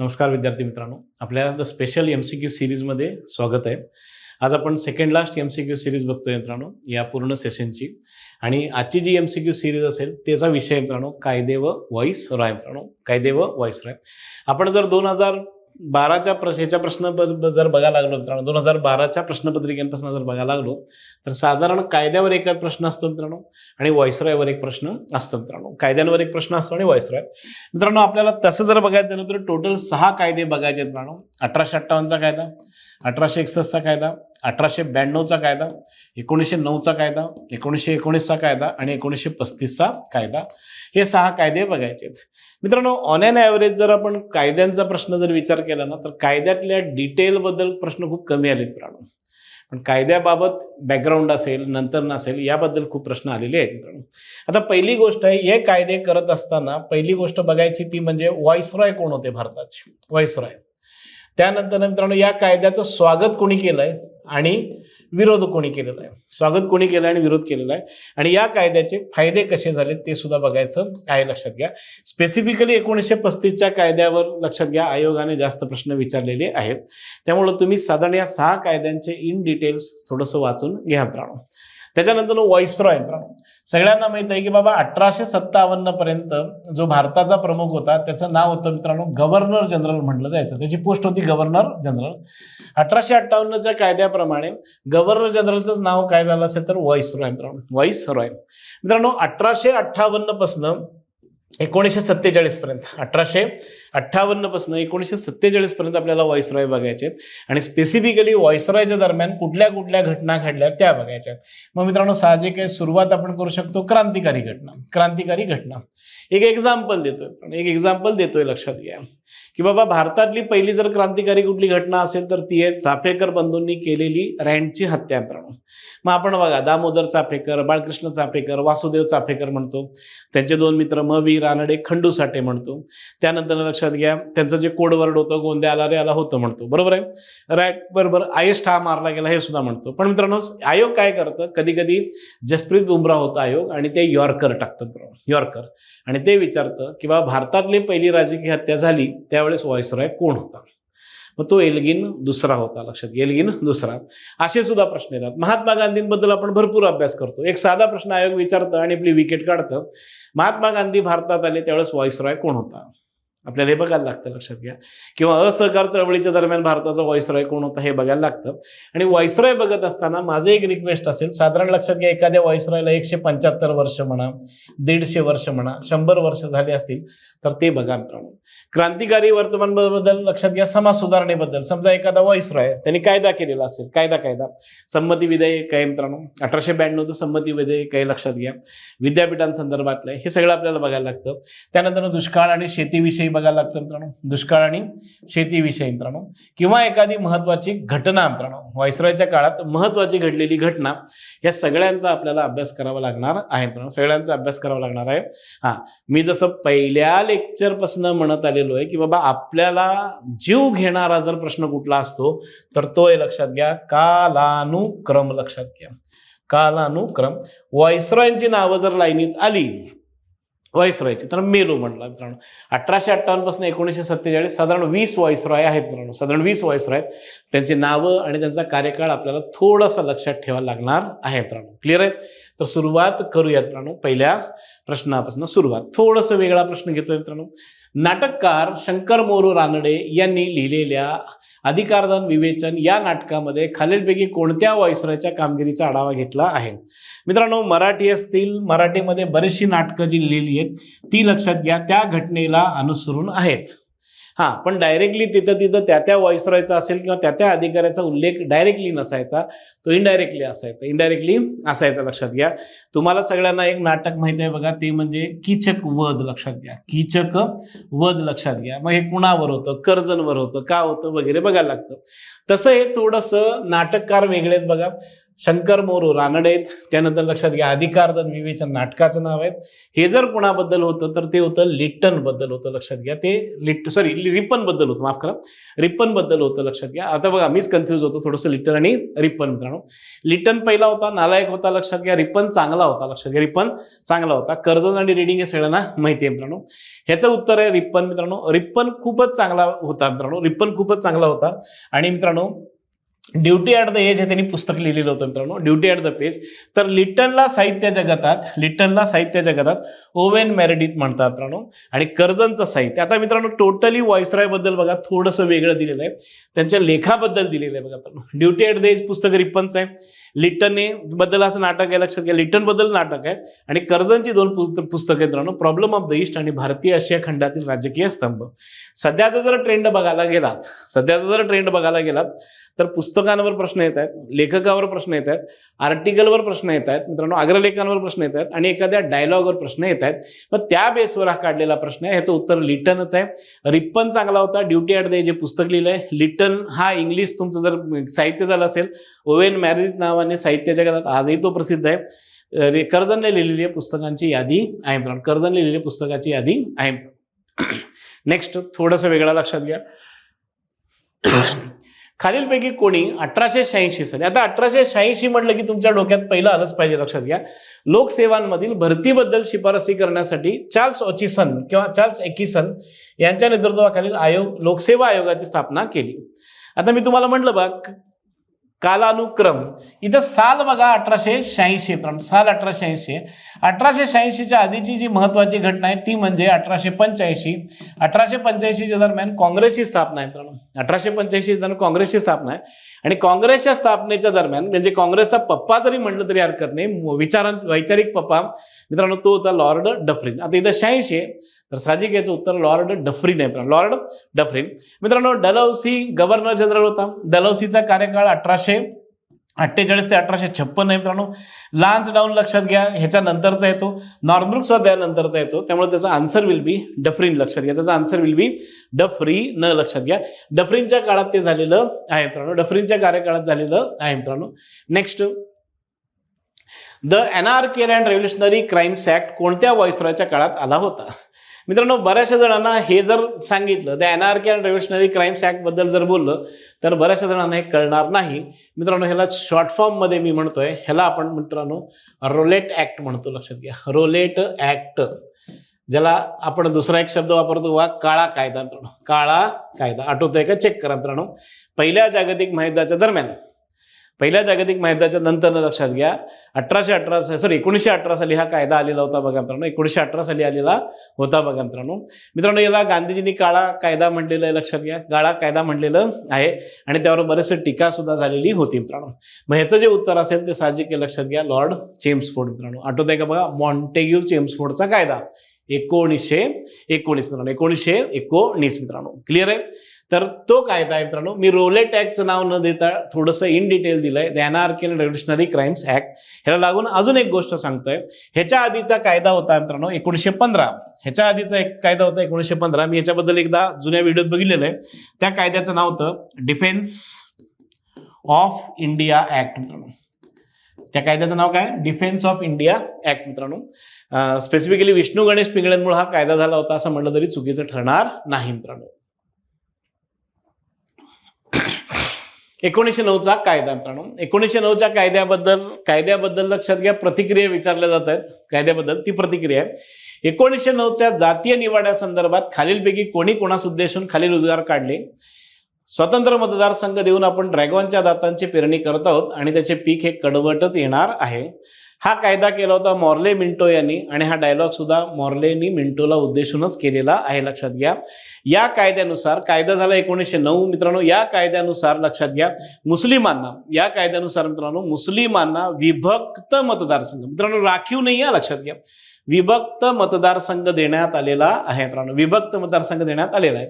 नमस्कार विद्यार्थी मित्रांनो. आपल्या the special M C Q सिरीजमध्ये स्वागत आहे. आज आपण second last M C Q series बघतोय मित्रांनो या पूर्ण सेशनची आणि आजची जी एम सी क्यू सिरीज असेल त्याचा विषय मित्रांनो कायदे व व्हॉइस रॉय मित्रांनो. कायदे व व्हॉइस रॉय. आपण जर दोन हजार बाराच्या प्रश ह्याच्या प्रश्न जर बघायला लागलो मित्रांनो दोन हजार बाराच्या प्रश्नपत्रिकेपासून जर बघायला लागलो तर साधारण कायद्यावर एकाच प्रश्न असतो मित्रांनो आणि वॉयसरायवर एक प्रश्न असतो मित्रांनो. कायद्यांवर एक प्रश्न असतो आणि वॉयसराय मित्रांनो आपल्याला तसं जर बघायचं झालं तर टोटल सहा कायदे बघायचे आहेत मित्रांनो. अठराशे अठ्ठावन्नचा कायदा अठराशे एकसष्टचा कायदा अठराशे ब्याण्णवचा कायदा एकोणीसशे नऊचा कायदा एकोणीसशे एकोणीसचा कायदा आणि एकोणीसशे पस्तीसचा कायदा. हे सहा कायदे बघायचे मित्रांनो ऑन अँड ॲव्हरेज जर आपण कायद्यांचा प्रश्न जर विचार केला ना तर कायद्यातल्या डिटेलबद्दल प्रश्न खूप कमी आलेत मित्रांनो. पण कायद्याबाबत बॅकग्राऊंड असेल नंतर नसेल याबद्दल खूप प्रश्न आलेले आहेत मित्रांनो. आता पहिली गोष्ट आहे हे कायदे करत असताना पहिली गोष्ट बघायची ती म्हणजे व्हॉइसरॉय कोण होते भारताचे? व्हॉइसरॉय. त्यानंतर मित्रांनो या कायद्याचं स्वागत कोणी केलंय? आणि विरोध कोणी केलेला आहे? स्वागत कोणी केलं आणि विरोध केलेला आहे? आणि या कायद्याचे फायदे कसे झाले ते सुद्धा बघायचं आहे लक्षात घ्या. स्पेसिफिकली एकोणीसशे पस्तीसच्या कायद्यावर लक्षात घ्या आयोगाने जास्त प्रश्न विचारलेले आहेत. त्यामुळे तुम्ही साधारण या सहा कायद्यांचे इन डिटेल्स थोडंसं वाचून घ्या मित्रांनो. त्याच्यानंतर व्हॉइसरॉय मित्रांनो. सगळ्यांना माहीत आहे की बाबा अठराशे सत्तावन्न पर्यंत जो भारताचा प्रमुख होता त्याचं नाव होतं मित्रांनो गव्हर्नर जनरल म्हटलं जायचं. त्याची पोस्ट होती गव्हर्नर जनरल. अठराशे अठ्ठावन्नच्या कायद्याप्रमाणे गव्हर्नर जनरलचं नाव काय झालं असेल तर व्हॉइस रॉय मित्रांनो. Viceroy. मित्रांनो अठराशे अठ्ठावन्नपासून एकोणीसशे सत्तेचाळीसपर्यंत अठराशे अठ्ठावन्नपासून एकोणीसशे सत्तेचाळीसपर्यंत आपल्याला व्हॉइसरॉय बघायचे आहेत. आणि स्पेसिफिकली व्हॉइसरॉयच्या दरम्यान कुठल्या कुठल्या घटना घडल्या त्या बघायच्या आहेत. मग मित्रांनो साहजिक आहे सुरुवात आपण करू शकतो क्रांतिकारी घटना. क्रांतिकारी घटना. एक एक्झाम्पल देतोय. एक एक्झाम्पल देतोय लक्षात घ्या. की बाबा भारतातली पहिली जर क्रांतिकारी कुठली घटना असेल तर ती आहे चाफेकर बंधूंनी केलेली रँडची हत्या मग आपण बघा दामोदर चाफेकर बाळकृष्ण चाफेकर वासुदेव चाफेकर म्हणतो. त्यांचे दोन मित्र म. वी रानडे खंडू साठे म्हणतो. त्यानंतर लक्षात घ्या त्यांचं जे कोडवर्ड होतं गोंद्या आला रे आला होतं म्हणतो. बरोबर आहे? राईट बरोबर. आयस ठार मारला गेला हे सुद्धा म्हणतो. पण मित्रांनो आयोग काय करतं? कधी कधी जसप्रीत बुमराह होता आयोग आणि ते यॉर्कर टाकतात. यॉर्कर. आणि ते विचारतं की बाबा भारतातली पहिली राजकीय हत्या झाली. त्यावेळेस व्हॉइसरॉय कोण होता? मग तो एल्गिन दुसरा होता लक्षात एल्गिन दुसरा. असे सुद्धा प्रश्न येतात. महात्मा गांधींबद्दल आपण भरपूर अभ्यास करतो. एक साधा प्रश्न आयोग विचारतं आणि आपली विकेट काढतं. महात्मा गांधी भारतात आले त्यावेळेस व्हॉइसरॉय कोण होता? आपल्याला हे बघायला लागतं लक्षात घ्या. किंवा असहकार चळवळीच्या दरम्यान भारताचा व्हॉइसरॉय कोण होता हे बघायला लागतं. आणि व्हॉइसरॉय बघत असताना माझं एक रिक्वेस्ट असेल साधारण लक्षात घ्या एखाद्या व्हॉइसरॉयला एकशे पंच्याहत्तर वर्ष म्हणा दीडशे वर्ष म्हणा शंभर वर्ष झाले असतील तर ते बघा मित्रांनो. क्रांतिकारी वर्तमानबद्दल लक्षात घ्या समाज सुधारणेबद्दल. समजा एखादा व्हॉइसरॉय त्यांनी कायदा केलेला असेल कायदा कायदा. संमती विधेयक आहे मित्रांनो. अठराशे ब्याण्णवचं संमती विधेयक आहे लक्षात घ्या. विद्यापीठांसंदर्भातलं हे सगळं आपल्याला बघायला लागतं. त्यानंतर दुष्काळ आणि शेतीविषयी बघायला लागतं मित्रांनो. दुष्काळ आणि शेतीविषयी मित्रांनो. किंवा एखादी महत्वाची घटना मित्रांनो. व्हायसरॉयच्या काळात महत्वाची घडलेली घटना या सगळ्यांचा आपल्याला अभ्यास करावा लागणार आहे. सगळ्यांचा अभ्यास करावा लागणार आहे. हा मी जसं पहिल्या लेक्चरपासून म्हणत आलेलो आहे की बाबा आपल्याला जीव घेणारा जर प्रश्न कुठला असतो तर तो आहे लक्षात घ्या कालानुक्रम लक्षात घ्या. कालानुक्रम. व्हॉइसरॉयची नावं जर लाईनीत आली व्हॉइसरॉयची तर मेलो म्हटलं मित्रांनो. अठराशे अठ्ठावन्नपासून एकोणीसशे सत्तेचाळीस साधारण वीस व्हॉइसरॉय आहेत मित्रांनो. साधारण वीस व्हॉइसरॉय आहेत. त्यांची नावं आणि त्यांचा कार्यकाळ आपल्याला थोडंसं लक्षात ठेवा लागणार आहे मित्रांनो. क्लिअर आहे? तर सुरुवात करूयात मित्रांनो. पहिल्या प्रश्नापासून सुरुवात. थोडंसं वेगळा प्रश्न घेतोय मित्रांनो. नाटककार शंकर मोरू रानडे यांनी लिहिलेल्या अधिकारदान विवेचन या नाटकामध्ये खालीलपैकी कोणत्या व्हॉइसरॉयच्या कामगिरीचा आढावा घेतला आहे? मित्रांनो मराठी असतील मराठीमध्ये बरीचशी नाटकं जी लिहिली आहेत ती लक्षात घ्या. त्या घटनेला अनुसरून आहेत. हां पण डायरेक्टली तिथं तिथं त्या त्या व्हॉइसरॉयचा असेल किंवा त्या त्या अधिकाऱ्याचा उल्लेख डायरेक्टली नसायचा तो इनडायरेक्टली असायचा. इनडायरेक्टली असायचा लक्षात घ्या. तुम्हाला सगळ्यांना एक नाटक माहिती आहे बघा ते म्हणजे किचक वध लक्षात घ्या. किचक वध लक्षात घ्या. मग हे कुणावर होतं? कर्जनवर होतं. का होतं? वगैरे बघायला लागतं. तसं हे थोडंसं नाटककार वेगळे आहेत बघा. शंकर मोरू रानडे आहेत त्यानंतर लक्षात घ्या अधिकारदन विवेचन नाटकाचं नाव आहे. हे जर कुणाबद्दल होतं तर ते होतं लिट्टनबद्दल होतं लक्षात घ्या. ते लिट सॉरी रिपनबद्दल होतं माफ करा. रिपनबद्दल होतं लक्षात घ्या. आता बघा मीच कन्फ्यूज होतो थोडंसं लिट्टन आणि रिपन मित्रांनो. लिट्टन पहिला होता नालायक होता लक्षात घ्या. रिपन चांगला होता लक्षात घ्या. रिपन चांगला होता. कर्जत आणि रिडिंग हे सगळ्यांना माहिती आहे मित्रांनो. ह्याचं उत्तर आहे रिप्पन मित्रांनो. रिप्पन खूपच चांगला होता मित्रांनो. रिपन खूपच चांगला होता. आणि मित्रांनो ड्युटी ॲट द एज हे त्यांनी पुस्तक लिहिलेलं होतं मित्रांनो. ड्युटी ॲट द पेज तर लिटनला साहित्य जगतात लिटनला साहित्य जगतात ओवेन मॅरेडिथ म्हणतात मित्रांनो. आणि कर्जनचं साहित्य. आता मित्रांनो टोटली व्हॉइसरॉयबद्दल बघा थोडंसं वेगळं दिलेलं आहे. त्यांच्या लेखाबद्दल दिलेलं आहे बघा मित्रांनो. ड्युटी ॲट द एज पुस्तक रिप्पनचं आहे. लिटनने बद्दल असं नाटक आहे लक्षात घ्या. लिटनबद्दल नाटक आहे. आणि कर्जनची दोन पुस्त- पुस्तकं आहेत मित्रांनो. प्रॉब्लेम ऑफ द ईस्ट आणि भारतीय आशिया खंडातील राजकीय स्तंभ. सध्याचा जर ट्रेंड बघायला गेलात सध्याचा जर ट्रेंड बघायला गेलात तर पुस्तकांवर प्रश्न येत आहेत लेखकावर प्रश्न येत आहेत आर्टिकलवर प्रश्न येत आहेत मित्रांनो अग्रलेखांवर प्रश्न येत आहेत आणि एखाद्या डायलॉगवर प्रश्न येत आहेत. मग त्या बेसवर हा काढलेला प्रश्न आहे ह्याचं उत्तर लिटनच आहे. रिप्पन चांगला होता ड्युटी ॲट द जे पुस्तक लिहिलंय. लिटन हा इंग्लिश तुमचं जर साहित्य झालं असेल ओवेन मॅरिज नावाने साहित्य जगात आजही तो प्रसिद्ध आहे. रे- कर्जनने लिहिलेली आहे पुस्तकांची यादी आहे मित्रांनो. कर्जन लिहिलेली पुस्तकाची यादी आहे. नेक्स्ट थोडंसं वेगळा लक्षात घ्या. खालीलपैकी कोणी अठराशे शहाऐंशी साली. आता अठराशे शहाऐंशी म्हटलं की तुमच्या डोक्यात पहिलं आलंच पाहिजे लक्षात घ्या. लोकसेवांमधील भरतीबद्दल शिफारसी करण्यासाठी चार्ल्स ऑचिसन किंवा चार्ल्स एकिसन यांच्या नेतृत्वाखालील आयोग लोकसेवा आयोगाची स्थापना केली. आता मी तुम्हाला म्हटलं बघ कालानुक्रम. इथं साल बघा अठराशे शहाऐंशी साल अठराशे शहाऐंशी. अठराशे शहाऐंशीच्या आधीची जी महत्वाची घटना आहे ती म्हणजे अठराशे पंच्याऐंशी. अठराशे पंच्याऐंशीच्या दरम्यान काँग्रेसची स्थापना आहे मित्रांनो. अठराशे पंच्याऐंशी दरम्यान काँग्रेसची स्थापना आहे. आणि काँग्रेसच्या स्थापनेच्या दरम्यान म्हणजे काँग्रेसचा पप्पा जरी म्हटलं तरी हरकत नाही विचारां वैचारिक पप्पा. मित्रांनो तो होता लॉर्ड डफरिन. आता इथं शहाऐंशी आहे. तर साहजिक याचं उत्तर लॉर्ड डफरीन आहे लॉर्ड डफरीन. मित्रांनो डलौसी गव्हर्नर जनरल होता. डलौसीचा कार्यकाळ अठराशे अठ्ठेचाळीस ते अठराशे छप्पन आहे मित्रांनो. लान्स डाऊन लक्षात घ्या ह्याच्या नंतरचा येतो. नॉर्दब्रुक सुद्धा त्यानंतरचा येतो. त्यामुळे त्याचा आन्सर विल बी डफरीन लक्षात घ्या. त्याचा आन्सर विल बी डफरी न लक्षात घ्या. डफरीनच्या काळात ते झालेलं आहे मित्रांनो. डफरीनच्या कार्यकाळात झालेलं आहे मित्रांनो. Next the anarchical and revolutionary crimes act कोणत्या व्हॉइसरॉयच्या काळात आला होता? मित्रांनो बऱ्याचशा जणांना हे जर सांगितलं the anarchy and revolutionary crimes ऍक्टबद्दल जर बोललं तर बऱ्याचशा जणांना हे कळणार नाही. मित्रांनो ह्याला शॉर्ट फॉर्ममध्ये मी म्हणतोय. ह्याला आपण मित्रांनो रोलेट ऍक्ट म्हणतो. लक्षात घ्या. रोलेट ऍक्ट ज्याला आपण दुसरा एक शब्द वापरतो वा काळा कायदा मित्रांनो. काळा कायदा. आठवतोय का? चेक करा मित्रांनो. पहिल्या जागतिक महायुद्धाच्या दरम्यान पहिल्या जागतिक महायुद्धाच्या नंतर लक्षात घ्या अठराशे अठरा सॉरी एकोणीसशे अठरा साली हा कायदा आलेला होता बघा मित्रांनो. एकोणीसशे अठरा साली आलेला होता बघा मित्रांनो. मित्रांनो याला गांधीजींनी काळा कायदा म्हटलेलं आहे लक्षात घ्या. काळा कायदा म्हणलेलं आहे आणि त्यावर बरेचसे टीका सुद्धा झालेली होती मित्रांनो. मग ह्याचं जे उत्तर असेल ते साहजिक लक्षात घ्या. लॉर्ड चेम्सफोर्ड मित्रांनो. आठवत आहे का बघा? मॉन्टेग्यू चेम्सफोर्डचा कायदा. एकोणीसशे एकोणीस मित्रांनो. एकोणीसशे एकोणीस मित्रांनो. क्लिअर आहे? तर तो कायदा आहे मित्रांनो. मी रोलेट ऍक्टचं नाव न देता थोडंसं इन डिटेल दिलंय. The anarchical revolutionary crimes act ह्याला लागून अजून एक गोष्ट सांगतोय. ह्याच्या आधीचा कायदा होता मित्रांनो एकोणीसशे पंधरा. ह्याच्या आधीचा एक कायदा होता एकोणीसशे पंधरा. मी याच्याबद्दल एकदा जुन्या व्हिडिओत बघितलेलं आहे. त्या कायद्याचं नाव होतं डिफेन्स ऑफ इंडिया ऍक्ट मित्रांनो. त्या कायद्याचं नाव काय? डिफेन्स ऑफ इंडिया ऍक्ट मित्रांनो. स्पेसिफिकली विष्णू गणेश पिंगळ्यांमुळे हा कायदा झाला होता असं म्हटलं तरी चुकीचं ठरणार नाही मित्रांनो. एकोणीसशे नऊचा कायदा मित्रांनो. एकोणीसशे नऊच्या कायद्याबद्दल कायद्याबद्दल लक्षात घ्या. प्रतिक्रिया विचारल्या जात आहेत. कायद्याबद्दल ती प्रतिक्रिया आहे. एकोणीसशे नऊच्या जातीय निवाड्या संदर्भात खालीलपैकी कोणी कोणास उद्देशून खालील उद्गार काढले? स्वतंत्र मतदारसंघ देऊन आपण ड्रॅगॉनच्या दातांची पेरणी करत आहोत आणि त्याचे पीक हे कडवटच येणार आहे. हा कायदा केला होता मॉर्ले मिंटो यांनी आणि हा डायलॉग सुद्धा मॉर्लेनी मिंटोला उद्देशूनच केलेला आहे लक्षात घ्या. या कायद्यानुसार कायदा झाला एकोणीसशे नऊ मित्रांनो या कायद्यानुसार लक्षात घ्या. मुस्लिमांना या कायद्यानुसार मित्रांनो मुस्लिमांना विभक्त मतदारसंघ मित्रांनो राखीव नाही आहे लक्षात घ्या. विभक्त मतदारसंघ देण्यात आलेला आहे मित्रांनो विभक्त मतदारसंघ देण्यात आलेला आहे.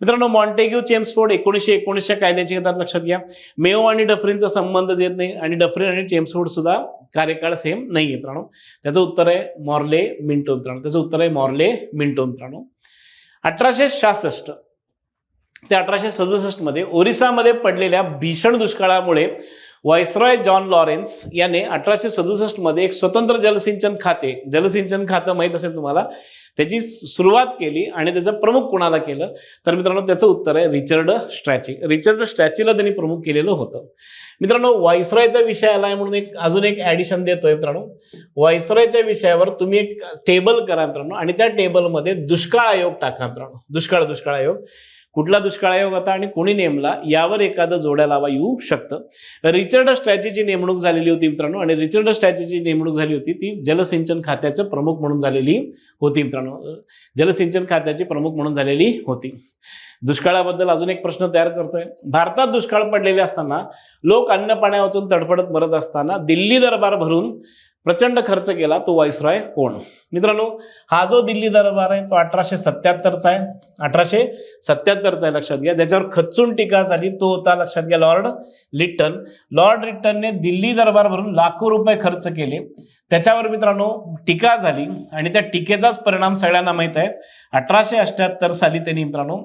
मित्रांनो मॉन्टेग्यू चेम्सफोर्ड एकोणीसशे एकोणीसच्या कायद्याची घेतात लक्षात घ्या. मेओ आणि डफरीनचा संबंधच येत नाही आणि डफरीन आणि चेम्सफोर्ड सुद्धा कार्यकाळ सेम नाही मित्रांनो. त्याचं उत्तर आहे मॉर्ले मिंटो मित्रांनो. त्याचं उत्तर आहे मॉर्ले मिंटो मित्रांनो. अठराशे सहासष्ट. ते अठराशे सदुसष्टमध्ये ओरिसामध्ये पडलेल्या भीषण दुष्काळामुळे व्हायसरॉय जॉन लॉरेन्स याने अठराशे सदुसष्टमध्ये एक स्वतंत्र जलसिंचन खाते जलसिंचन खातं माहीत असेल तुम्हाला त्याची सुरुवात केली आणि त्याचं प्रमुख कोणाला केलं? तर मित्रांनो त्याचं उत्तर आहे रिचर्ड स्ट्रॅची. रिचर्ड स्ट्रॅचीला त्यांनी प्रमुख केलेलं होतं. मित्रांनो वायसरायचा विषय आलाय म्हणून एक अजून एक ऍडिशन देतोय मित्रांनो. वायसरायच्या विषयावर तुम्ही एक टेबल करा मित्रांनो आणि त्या टेबलमध्ये दुष्काळ आयोग टाका मित्रांनो. दुष्काळ दुष्काळ आयोग. कुठला दुष्काळ आयोग होता आणि कोणी नेमला यावर एखादं जोड्या लावा येऊ शकतं. रिचर्ड स्ट्रॅचीची नेमणूक झालेली होती मित्रांनो आणि रिचर्ड स्ट्रॅचीची नेमणूक झाली होती ती जलसिंचन खात्याचं प्रमुख म्हणून झालेली होती मित्रांनो. जलसिंचन खात्याची प्रमुख म्हणून झालेली होती. दुष्काळाबद्दल अजून एक प्रश्न तयार करतोय. भारतात दुष्काळ पडलेले असताना लोक अन्न पाण्या वाचून तडफडत मरत असताना दिल्ली दरबार भरून प्रचंड खर्च केला तो व्हाईसरॉय कोण? मित्रांनो हा जो दिल्ली दरबार आहे तो अठराशे सत्याहत्तरचा आहे. अठराशे सत्याहत्तरचा आहे लक्षात घ्या. त्याच्यावर खचून टीका झाली तो होता लक्षात घ्या लॉर्ड लिट्टन. लॉर्ड लिट्टनने दिल्ली दरबार भरून लाखो रुपये खर्च केले. त्याच्यावर मित्रांनो टीका झाली. आणि त्या टीकेचाच परिणाम सगळ्यांना माहीत आहे. अठराशे अठ्याहत्तर साली त्यांनी मित्रांनो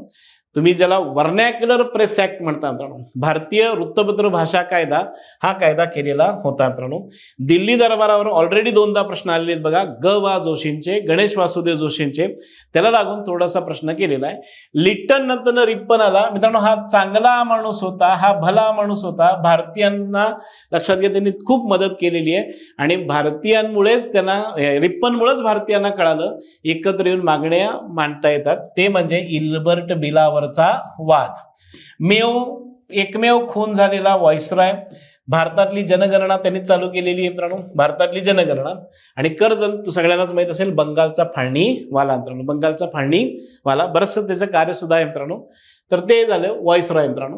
तुम्ही ज्याला वर्नॅक्युलर प्रेस ऍक्ट म्हणता मित्रांनो भारतीय वृत्तपत्र भाषा कायदा हा कायदा केलेला होता मित्रांनो. दिल्ली दरबारावर ऑलरेडी दोनदा प्रश्न आलेले आहेत बघा. ग वा जोशींचे गणेश वासुदेव जोशींचे. त्याला लागून थोडासा प्रश्न केलेला आहे. लिट्टन नंतर रिप्पन आला. मित्रांनो हा चांगला माणूस होता हा भला माणूस होता. भारतीयांना लक्षात घ्या त्यांनी खूप मदत केलेली आहे. आणि भारतीयांमुळेच त्यांना रिप्पनमुळेच भारतीयांना कळालं एकत्र येऊन मागण्या मांडता येतात. ते म्हणजे इल्बर्ट बिलावरचा वाद. मेव एकमेव खून झालेला व्हॉइसराय भारतातली जनगणना त्यांनी चालू केलेली आहे मित्रांनो. भारतातली जनगणना. आणि कर्ज तू सगळ्यांनाच माहीत असेल बंगालचा फाळणी वाला मित्रांनो. बंगालचा फाळणी वाला. बरंचसं त्याचं कार्य सुद्धा आहे मित्रांनो. तर ते झालं व्हॉइसरॉय मित्रांनो.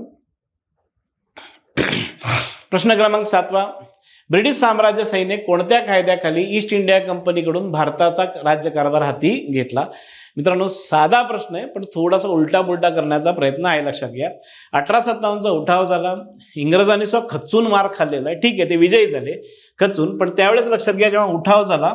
प्रश्न क्रमांक सातवा. ब्रिटिश साम्राज्य सैन्य कोणत्या कायद्याखाली ईस्ट इंडिया कंपनीकडून भारताचा राज्यकारभार हाती घेतला? मित्रांनो साधा प्रश्न आहे पण थोडासा उलटा पुलटा करण्याचा प्रयत्न आहे लक्षात घ्या. अठरा सत्तावन्नचा उठाव झाला. इंग्रजांनी स्व खचून मार खाल्लेला आहे. ठीक आहे ते विजयी झाले खचून. पण त्यावेळेस लक्षात घ्या जेव्हा उठाव झाला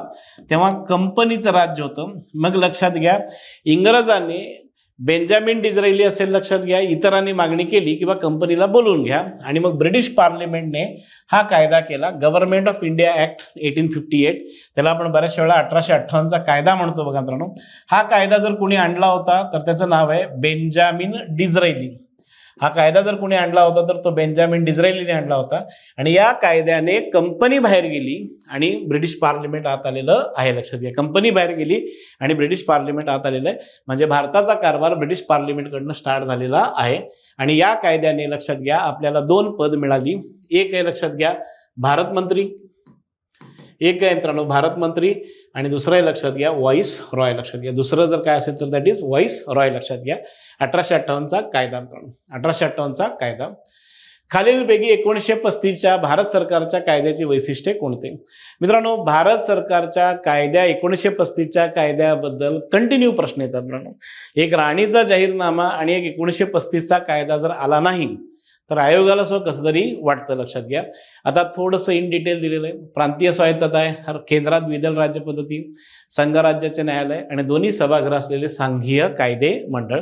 तेव्हा कंपनीचं राज्य होतं. मग लक्षात घ्या इंग्रजांनी बेंजामिन डिझरेली असेल लक्षात घ्या इतरांनी मागणी केली किंवा कंपनीला बोलवून घ्या. आणि मग ब्रिटिश पार्लिमेंटने हा कायदा केला. Government of India act eighteen fifty eight. त्याला आपण बऱ्याच वेळा अठराशे अठ्ठावन्नचा कायदा म्हणतो बघा मित्रांनो. हा कायदा जर कोणी आणला होता तर त्याचं नाव आहे बेंजामिन डिझरेली. हा कायदा जर कुणी आणला होता तर तो बेंजामिन डिझरायलीने आणला होता. आणि या कायद्याने कंपनी बाहेर गेली आणि ब्रिटिश पार्लिमेंट आत आलेलं आहे लक्षात घ्या. कंपनी बाहेर गेली आणि ब्रिटिश पार्लिमेंट आत आलेलं आहे. म्हणजे भारताचा कारभार ब्रिटिश पार्लिमेंटकडनं स्टार्ट झालेला आहे. आणि या कायद्याने लक्षात घ्या आपल्याला दोन पद मिळाली. एक आहे लक्षात घ्या भारत मंत्री. एक आहे मित्रांनो भारत मंत्री. आणि दुसरंही लक्षात घ्या व्हॉइस रॉय लक्षात घ्या. दुसरं जर काय असेल तर दॅट इज व्हॉइस रॉय लक्षात घ्या. अठराशे अठ्ठावन्नचा कायदा अठराशे अठ्ठावन्नचा कायदा. खालीलपैकी एकोणीसशे पस्तीसच्या भारत सरकारच्या कायद्याची वैशिष्ट्ये कोणते? मित्रांनो भारत सरकारच्या कायद्या एकोणीसशे पस्तीसच्या कायद्याबद्दल कंटिन्यू प्रश्न येतात मित्रांनो. एक राणीचा जाहीरनामा आणि एक एकोणीसशे पस्तीसचा कायदा जर आला नाही तर आयोगाला सुद्धा कसं तरी वाटतं लक्षात घ्या. आता थोडंसं इन डिटेल दिलेलं आहे. प्रांतीय स्वायत्तता आहे हर केंद्रात विदल राज्य पद्धती संघराज्याचे न्यायालय आणि दोन्ही सभागृह असलेले सांघीय कायदे मंडळ.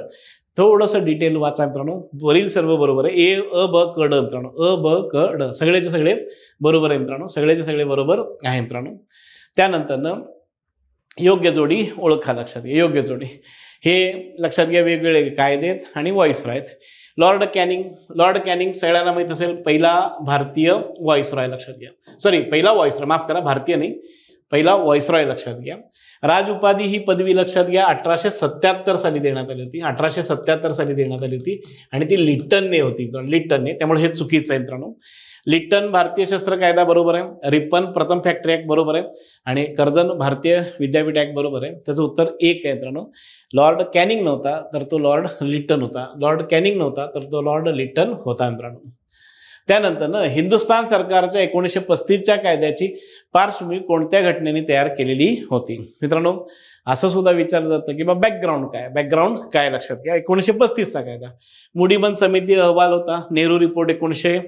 थोडंसं डिटेल वाचा मित्रांनो. वरील सर्व बरोबर आहे. ए अ ब क ड मित्रांनो. अ ब क ड. सगळेचे सगळे बरोबर आहे मित्रांनो. सगळेचे सगळे बरोबर आहे मित्रांनो. त्यानंतरनं योग्य जोडी ओळखा लक्षात घ्या. योग्य जोडी. हे लक्षात घ्या वेगवेगळे कायदे आहेत आणि व्हॉइसरॉय आहेत. लॉर्ड कॅनिंग लॉर्ड कॅनिंग सगळ्यांना माहीत असेल पहिला भारतीय व्हॉइसरॉय लक्षात घ्या. सॉरी पहिला व्हॉइसरॉय माफ करा भारतीय नाही. पहिला व्हॉइसरॉय लक्षात घ्या. राज उपाधी ही पदवी लक्षात घ्या अठराशे सत्याहत्तर साली देण्यात आली होती. अठराशे सत्याहत्तर साली देण्यात आली होती. आणि ती लिट्टनने होती. लिट्टनने त्यामुळे हे चुकीचं आहे मित्रांनो. लिट्टन भारतीय शस्त्र कायदा बरोबर आहे. रिप्पन प्रथम फॅक्टरी ऍक्ट बरोबर आहे. आणि कर्जन भारतीय विद्यापीठ ऍक्ट बरोबर आहे. त्याचं उत्तर एक आहे मित्रांनो. लॉर्ड कॅनिंग नव्हता तर तो लॉर्ड लिट्टन होता. लॉर्ड कॅनिंग नव्हता तर तो लॉर्ड लिट्टन होता मित्रांनो. त्यानंतर ना हिंदुस्थान सरकारच्या एकोणीसशे पस्तीसच्या कायद्याची पार्श्वभूमी कोणत्या घटनेने तयार केलेली होती? मित्रांनो असं सुद्धा विचारलं जातं की बा बॅकग्राऊंड काय? बॅकग्राऊंड काय लक्षात घ्या? एकोणीसशे पस्तीसचा कायदा मुडीबंद समिती अहवाल होता. नेहरू रिपोर्ट एकोणीसशे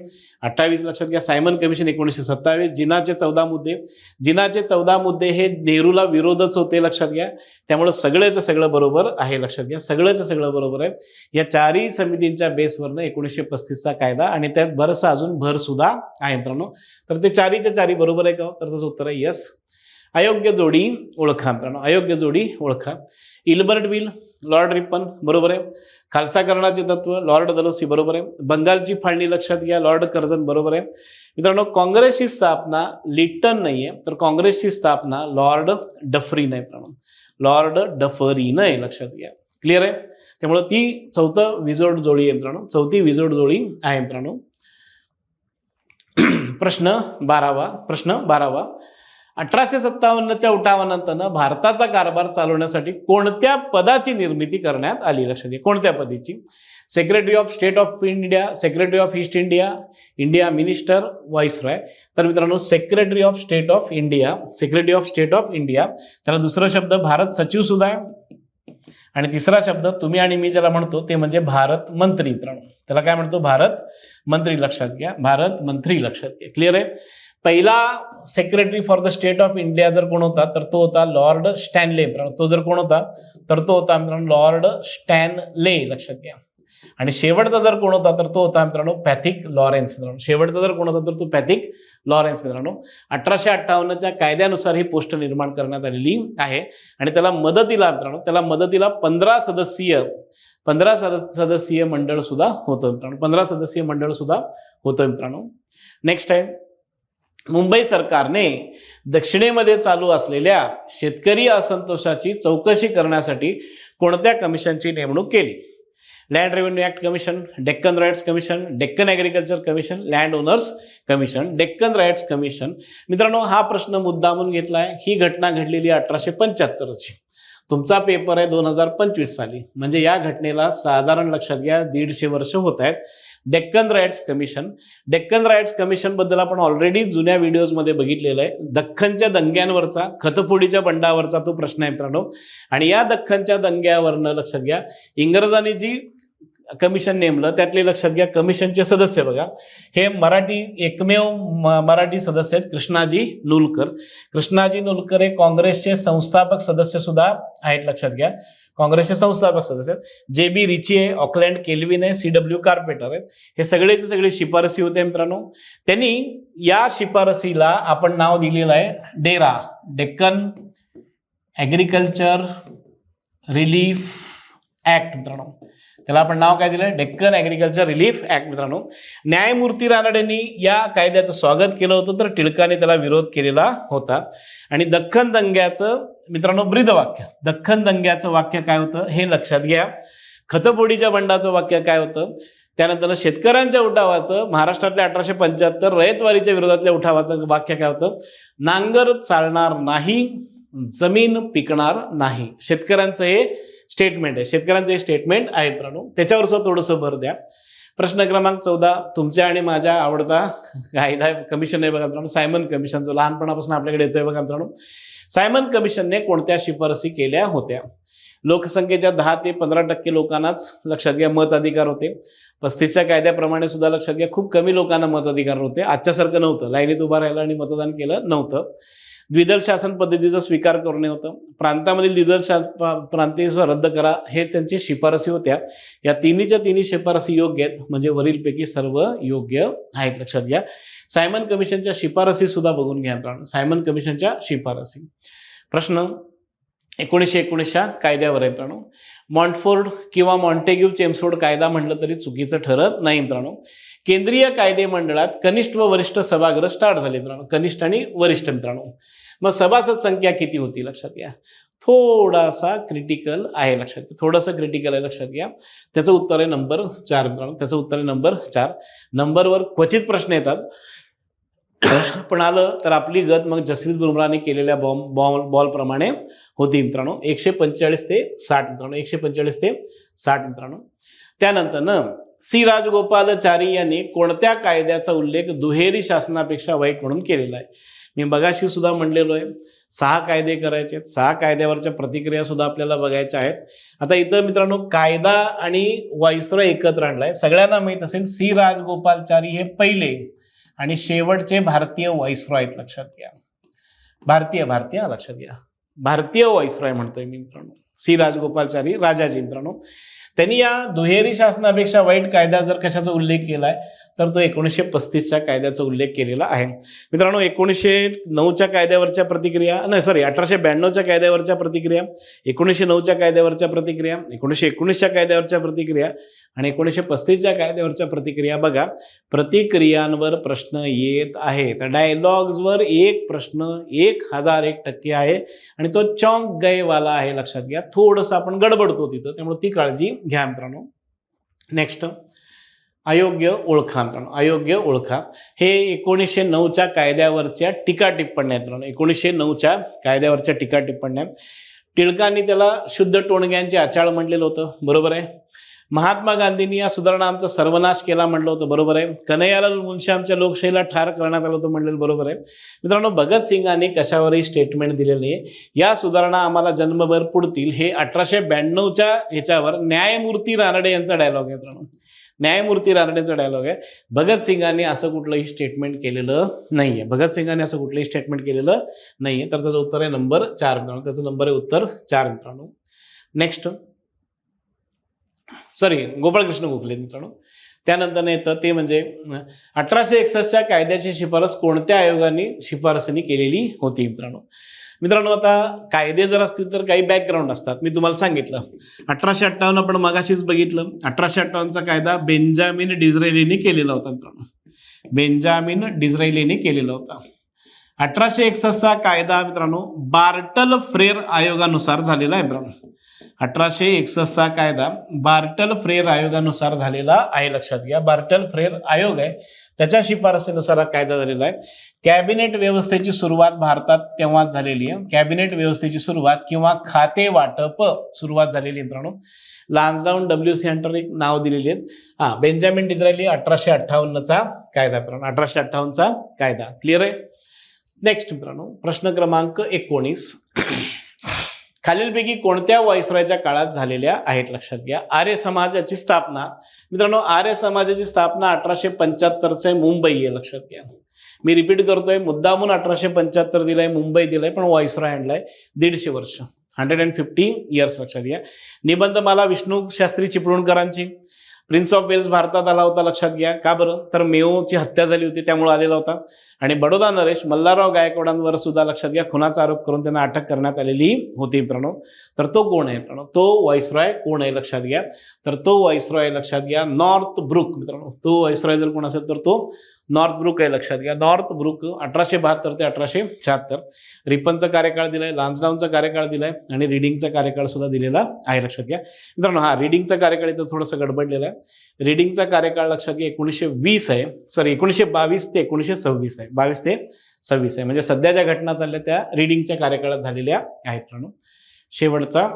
अठ्ठावीस लक्षात घ्या. सायमन कमिशन एकोणीसशे सत्तावीस. जिनाचे चौदा मुद्दे. जिनाचे चौदा मुद्दे हे नेहरूला विरोधच होते लक्षात घ्या. त्यामुळे सगळ्याचं सगळं बरोबर आहे लक्षात घ्या. सगळंच सगळं बरोबर आहे. या चारही समितींच्या बेसवरनं एकोणीसशे पस्तीसचा कायदा आणि त्यात बरंचसं अजून भर सुद्धा आहे मित्रांनो. तर ते चारीच्या चारी बरोबर आहे का हो? तर त्याचं उत्तर आहे यस अयोग्य जोडी ओळखा मित्रांनो अयोग्य जोडी ओळखा. इल्बर्ट बिल लॉर्ड रिपन बरोबर आहे. खालसा करणाचे तत्व लॉर्ड दलोसी बरोबर आहे. बंगालची फाळणी लक्षात घ्या लॉर्ड कर्जन बरोबर आहे. मित्रांनो काँग्रेसची स्थापना लिट्टन नाही आहे तर काँग्रेसची स्थापना लॉर्ड डफरीन आहे मित्रांनो. लॉर्ड डफरीन आहे लक्षात घ्या. क्लिअर आहे? त्यामुळे ती चौथं विजोड जोडी आहे मित्रांनो. चौथी विजोड जोडी आहे मित्रांनो. प्रश्न बारावा प्रश्न बारावा. अठराशे सत्तावन्नच्या उठावानंतरनं भारताचा कारभार चालवण्यासाठी कोणत्या पदाची निर्मिती करण्यात आली? लक्षात घ्या कोणत्या पदाची? Secretary of state of India secretary of East India India minister Roy तर मित्रांनो secretary of state of India secretary of state of India त्याला दुसरा शब्द भारत सचिव सुद्धा आहे. आणि तिसरा शब्द तुम्ही आणि मी ज्याला म्हणतो ते म्हणजे भारत मंत्री. मित्रांनो त्याला काय म्हणतो? भारत मंत्री. लक्षात घ्या भारत मंत्री. लक्षात घ्या. क्लिअर आहे? पहिला secretary for the state of India जर कोण होता तर तो होता लॉर्ड स्टॅनले मित्रांनो तो जर कोण होता तर तो होता मित्रांनो लॉर्ड स्टॅनले लक्षात घ्या. आणि शेवटचा जर कोण होता तर तो होता मित्रांनो पॅथिक लॉरेन्स मित्रांनो. शेवटचा जर कोण होता तर तो पॅथिक लॉरेन्स मित्रांनो. अठराशे अठ्ठावन्नच्या कायद्यानुसार ही पोस्ट निर्माण करण्यात आलेली आहे. आणि त्याला मदतीला मित्रांनो त्याला मदतीला पंधरा सदस्यीय पंधरा सदस्यीय मंडळ सुद्धा होतं मित्रांनो. पंधरा सदस्यीय मंडळ सुद्धा होतं मित्रांनो. नेक्स्ट आहे. मुंबई सरकारने दक्षिणेमध्ये चालू असलेल्या शेतकरी असंतोषाची चौकशी करण्यासाठी कोणत्या कमिशनची नेमणूक केली? Land revenue act commission Deccan riots commission Deccan agriculture commission land owners commission Deccan riots commission मित्रांनो हा प्रश्न मुद्दामून घेतला आहे ही घटना घडलेली अठराशे पंच्याहत्तरची. तुमचा पेपर आहे दोन हजार पंचवीस साली. म्हणजे या घटनेला साधारण लक्षात घ्या दीडशे वर्ष होत आहेत. Deccan riots commission. Deccan riots कमिशनबद्दल आपण ऑलरेडी जुन्या व्हिडिओजमध्ये बघितलेलं आहे. दख्खनच्या दंग्यांवरचा खतफोडीच्या बंडावरचा तो प्रश्न आहे मित्रांनो. आणि या दख्खनच्या दंग्यावरनं लक्षात घ्या इंग्रजांनी जी कमिशन नेमलं त्यातले लक्षात घ्या कमिशनचे सदस्य बघा. हे मराठी एकमेव मराठी सदस्य आहेत कृष्णाजी नुलकर. कृष्णाजी नुलकर हे काँग्रेसचे संस्थापक सदस्य सुद्धा आहेत लक्षात घ्या. काँग्रेसचे संस्थापक सदस्य आहेत. जे बी रिची आहे ऑकलँड केल्विन आहे सी डब्ल्यू कार्पेटर आहेत. हे सगळेचे सगळे शिफारसी होते मित्रांनो. त्यांनी या शिफारसीला आपण नाव दिलेलं आहे डेरा डेक्कन ॲग्रिकल्चर रिलीफ ऍक्ट मित्रांनो. त्याला आपण नाव काय दिलं? डेक्कन ॲग्रिकल्चर रिलीफ ऍक्ट मित्रांनो. न्यायमूर्ती रानडेंनी या कायद्याचं स्वागत केलं होतं तर टिळकाने त्याला विरोध केलेला होता. आणि दख्खन दंग्याचं मित्रांनो ब्रीदवाक्य. दख्खन दंग्याचं वाक्य काय होतं? हे लक्षात घ्या. खतपोडीच्या बंडाचं वाक्य काय होतं? त्यानंतर शेतकऱ्यांच्या उठावाचं महाराष्ट्रातल्या अठराशे पंच्याहत्तर रयतवारीच्या विरोधातल्या उठावाचं वाक्य काय होतं? नांगर चालणार नाही जमीन पिकणार नाही. शेतकऱ्यांचं हे स्टेटमेंट आहे. शेतकऱ्यांचं हे स्टेटमेंट आहे मित्रांनो. त्याच्यावर सुद्धा थोडंसं भर द्या. प्रश्न क्रमांक चौदा तुमच्या आणि माझ्या आवडता कायदा कमिशन आहे बघा मित्रांनो. सायमन कमिशन जो लहानपणापासून आपल्याकडे येतोय बघा मित्रांनो. सायमन कमिशनने कोणत्या शिफारसी केल्या होत्या? लोकसंख्येच्या दहा ते पंधरा टक्के लोकांनाच लक्षात घ्या मत अधिकार होते. पस्तीसच्या कायद्याप्रमाणे सुद्धा लक्षात घ्या खूप कमी लोकांना मताधिकार होते. आजच्यासारखं नव्हतं. लाईनीत उभं राहिलं आणि मतदान केलं नव्हतं. द्विदल शासन पद्धतीचा स्वीकार करणे होतं. प्रांतामधील द्विदल शास प्रांतीय रद्द करा हे त्यांची शिफारसी होत्या. या तिन्हीच्या तिन्ही शिफारसी योग्य आहेत म्हणजे वरीलपैकी सर्व योग्य आहेत लक्षात घ्या. सायमन कमिशनच्या शिफारसी सुद्धा बघून घ्या मित्रांनो. सायमन कमिशनच्या शिफारसी. प्रश्न एकोणीसशे एकोणीसच्या कायद्यावर आहे मित्रांनो. मॉन्टफोर्ड किंवा मॉन्टेग्यू चेम्सफोर्ड कायदा म्हटलं तरी चुकीचं ठरत नाही मित्रांनो. केंद्रीय कायदे मंडळात कनिष्ठ व वरिष्ठ सभागृह स्टार्ट झाले मित्रांनो. कनिष्ठ आणि वरिष्ठ मित्रांनो. मग सभासद संख्या किती होती लक्षात घ्या. थोडासा क्रिटिकल आहे लक्षात घ्या. थोडंसं क्रिटिकल आहे लक्षात घ्या. त्याचं उत्तर आहे नंबर चार. मित्रांनो त्याचं उत्तर आहे नंबर चार. नंबरवर क्वचित प्रश्न येतात. पण आलं तर आपली गत मग जसप्रीत बुमराने केलेल्या बॉम्ब बॉल बॉलप्रमाणे होती मित्रांनो. एकशे पंचेचाळीस ते साठ मित्रांनो. एकशे पंचेचाळीस ते साठ मित्रांनो. त्यानंतर न सी राजगोपालचारी यांनी कोणत्या कायद्याचा उल्लेख दुहेरी शासनापेक्षा वाईट म्हणून केलेला आहे? मी बघाशी सुद्धा म्हणलेलो आहे सहा कायदे करायचे आहेत सहा कायद्यावरच्या प्रतिक्रिया सुद्धा आपल्याला बघायच्या आहेत. आता इथं मित्रांनो कायदा आणि वायसरॉय एकत्र आणलाय. सगळ्यांना माहीत असेल सी राजगोपालचारी हे पहिले आणि शेवटचे भारतीय वायसरॉय आहेत लक्षात घ्या. भारतीय भारतीय लक्षात घ्या. भारतीय वायसरॉय म्हणतोय मी मित्रांनो. सी राजगोपालचारी राजाजी मित्रांनो. त्यांनी या दुहेरी शासनापेक्षा वाईट कायदा जर कशाचा उल्लेख केलाय तर तो एकोणीसशे पस्तीसच्या कायद्याचा उल्लेख केलेला आहे. मित्रांनो एकोणीसशे नऊच्या कायद्यावरच्या प्रतिक्रिया नाही सॉरी अठराशे ब्याण्णवच्या कायद्यावरच्या प्रतिक्रिया एकोणीसशे नऊच्या कायद्यावरच्या प्रतिक्रिया एकोणीसशे एकोणीसच्या कायद्यावरच्या प्रतिक्रिया आणि एकोणीसशे पस्तीसच्या कायद्यावरच्या प्रतिक्रिया बघा प्रतिक्रियांवर प्रश्न येत आहे. तर डायलॉग्सवर एक प्रश्न एक हजार एक टक्के आहे आणि तो चौंक गयवाला आहे लक्षात घ्या. थोडंसं आपण गडबडतो तिथं त्यामुळे ती काळजी घ्या मित्रांनो. नेक्स्ट अयोग्य ओळखा मित्रांनो अयोग्य ओळखा. हे एकोणीसशे नऊच्या कायद्यावरच्या टीका टिप्पण्या आहेत मित्रांनो एकोणीसशे नऊच्या कायद्यावरच्या टीका टिप्पण्या. टिळकांनी त्याला शुद्ध टोणग्यांचे आचाळ म्हटलेलं होतं बरोबर आहे? महात्मा गांधींनी या सुधारणा आमचा सर्वनाश केला म्हटलं होतं बरोबर आहे? कन्हैयालाल मुंशी आमच्या लोकशाहीला ठार करण्यात आलं होतं म्हणलेलं बरोबर आहे? मित्रांनो भगतसिंगांनी कशावरही स्टेटमेंट दिलेलं नाही या सुधारणा आम्हाला जन्मभर पुढतील हे अठराशे ब्याण्णवच्या ह्याच्यावर न्यायमूर्ती रानडे यांचा डायलॉग आहे मित्रांनो. न्यायमूर्ती रानडेचा डायलॉग आहे. भगतसिंगांनी असं कुठलंही स्टेटमेंट केलेलं नाही आहे भगतसिंगांनी असं कुठलंही स्टेटमेंट केलेलं नाही आहे तर त्याचं उत्तर आहे नंबर चार मित्रांनो. त्याचं नंबर आहे उत्तर चार मित्रांनो. नेक्स्ट सॉरी गोपाळकृष्ण गोखले मित्रांनो. त्यानंतर येतं ते म्हणजे अठराशे एकसष्टच्या कायद्याची शिफारस कोणत्या आयोगाने शिफारसीने केलेली होती मित्रांनो? मित्रांनो आता कायदे जर असतील तर काही बॅकग्राऊंड असतात. मी तुम्हाला सांगितलं. अठराशे अठ्ठावन्न आपण मगाशीच बघितलं. अठराशे अठ्ठावन्नचा कायदा बेंजामिन डिझरायलीने केलेला होता मित्रांनो. बेंजामिन डिझरायलीने केलेला होता. अठराशे एकसष्टचा कायदा मित्रांनो बार्टल फ्रेर आयोगानुसार झालेला आहे मित्रांनो. अठराशे एकसष्टचा कायदा बार्टल फ्रेर आयोगानुसार झालेला आहे लक्षात घ्या. बार्टल फ्रेर आयोग आहे. त्याच्या शिफारसीनुसार हा कायदा झालेला आहे. कॅबिनेट व्यवस्थेची सुरुवात भारतात केव्हाच झालेली आहे? कॅबिनेट व्यवस्थेची सुरुवात किंवा खाते वाटप सुरुवात झालेली आहे मित्रांनो. लान्सडाऊन डब्ल्यू सी हंटर एक नाव दिलेली आहेत. हा बेंजामिन डिझ्रायली अठराशे अठ्ठावन्नचा कायदा मित्रांनो. अठराशे अठ्ठावन्नचा कायदा. क्लिअर आहे? नेक्स्ट मित्रांनो प्रश्न क्रमांक एकोणीस. खालीलपैकी कोणत्या वायसरायच्या काळात झालेल्या आहेत? लक्षात घ्या. आर्य समाजाची स्थापना. मित्रांनो आर्य समाजाची स्थापना अठराशे पंच्याहत्तरचे मुंबई आहे. लक्षात घ्या. मी रिपीट करतोय मुद्दामून अठराशे पंच्याहत्तर दिलाय मुंबई दिलाय पण व्हॉइसरॉय आणलाय. दीडशे वर्ष. हंड्रेड अँड फिफ्टी इयर्स लक्षात घ्या. निबंध मला विष्णू शास्त्री चिपळूणकरांची. प्रिन्स ऑफ वेल्स भारतात आला होता लक्षात घ्या. का बरं? तर मेओची हत्या झाली होती त्यामुळे आलेला होता. आणि बडोदा नरेश मल्हारराव गायकवाडांवर सुद्धा लक्षात घ्या खुनाचा आरोप करून त्यांना अटक करण्यात आलेली होती प्रणव. तर तो कोण आहे प्रणव? तो वाईसरॉय कोण आहे लक्षात घ्या. तर तो वाईसरॉय लक्षात घ्या नॉर्थ ब्रुक मित्रांनो. तो वाईसरॉय जर कोण असेल तर तो नॉर्थ ब्रुक आहे लक्षात घ्या. नॉर्थ ब्रुक अठराशे बहात्तर ते अठराशे शहात्तर. रिपनचा कार्यकाळ दिलाय लान्सडाऊनचा कार्यकाळ दिलाय आणि रिडिंगचा कार्यकाळ सुद्धा दिलेला आहे लक्षात घ्या. मित्रांनो हा रिडिंगचा कार्यकाळ इथं थोडंसं गडबडलेला आहे. रिडिंगचा कार्यकाळ लक्षात घ्या एकोणीसशे वीस आहे. सॉरी एकोणीसशे बावीस ते एकोणीसशे सव्वीस आहे. बावीस ते सव्वीस आहे. म्हणजे सध्या ज्या घटना चालल्या त्या रिडिंगच्या कार्यकाळात झालेल्या आहेत मित्रांनो. शेवटचा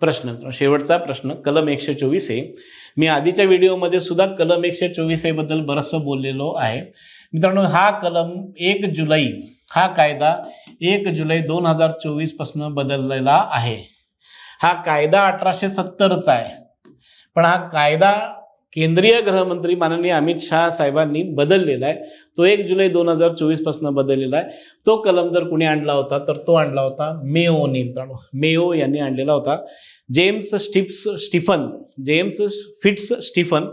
प्रश्न शेवटचा प्रश्न कलम एकशे चोवीस आहे मी आधीच्या व्हिडिओमध्ये सुद्धा कलम एकशे चोवीस ए बद्दल बरंचसं बोललेलो आहे. मित्रांनो हा कलम एक जुलै हा कायदा एक जुलै दोन हजार चोवीसपासून बदललेला आहे. हा कायदा अठराशे सत्तरचा आहे. पण हा कायदा केंद्रीय गृहमंत्री माननीय अमित शहा साहेबांनी बदललेला आहे. तो एक जुलै दोन हजार चोवीसपासून बदललेला आहे. तो कलम जर कुणी आणला होता तर तो आणला होता मेओ मित्रांनो मेओ यांनी आणलेला होता. जेम्स स्टिप्स स्टीफन जेम्स फिट्स स्टीफन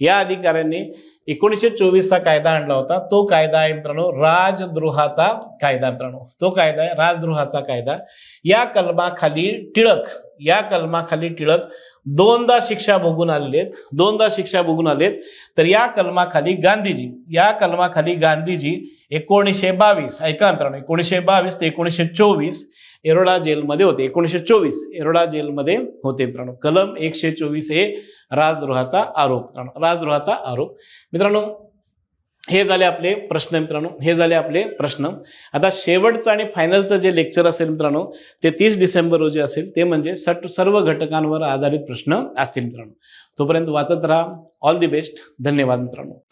या अधिकाऱ्यांनी एकोणीसशे चोवीसचा कायदा आणला होता. तो कायदा आहे मित्रांनो राजद्रोहाचा कायदा मित्रांनो. तो कायदा आहे राजद्रोहाचा कायदा. या कलमाखाली टिळक या कलमाखाली टिळक दोनदा शिक्षा भोगून आलेले दोनदा शिक्षा भोगून आलेत तर या कलमाखाली गांधीजी या कलमाखाली गांधीजी एकोणीसशे बावीस ऐका मित्रांनो एकोणीसशे बावीस ते एकोणीसशे चोवीस एरोडा जेलमध्ये होते. एकोणीसशे चोवीस एरोडा जेलमध्ये होते मित्रांनो. कलम एकशे चोवीस हे राजद्रोहाचा आरोप. मित्रांनो राजद्रोहाचा आरोप. मित्रांनो हे झाले आपले प्रश्न मित्रांनो. हे झाले आपले प्रश्न. आता शेवटचं आणि फायनलचं जे लेक्चर असेल मित्रांनो ते तीस डिसेंबर रोजी असेल. ते म्हणजे सट सर्व घटकांवर आधारित प्रश्न असतील मित्रांनो. तोपर्यंत वाचत राहा. ऑल दी बेस्ट धन्यवाद मित्रांनो.